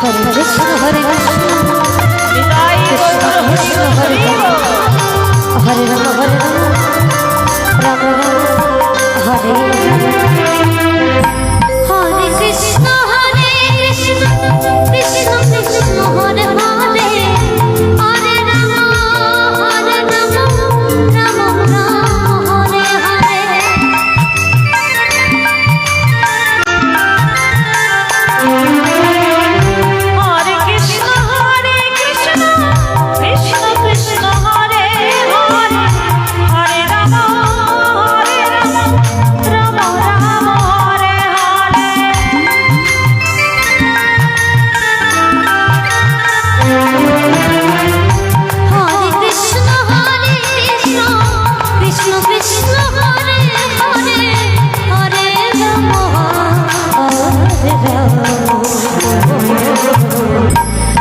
Hare Krishna Hare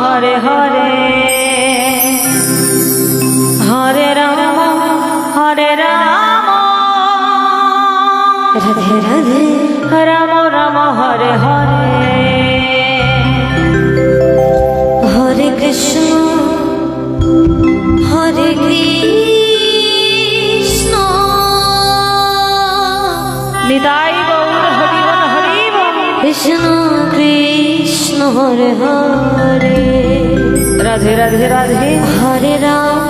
Hare Hare. Hare Ram Hare Ram. Radhe Radhe. Ram Ram Hare Hare. Hare Krishna Hare Krishna. Nitai Gour Hari Hari Krishna. Hare Hare Radhe Radhe Radhe. Hare Ram.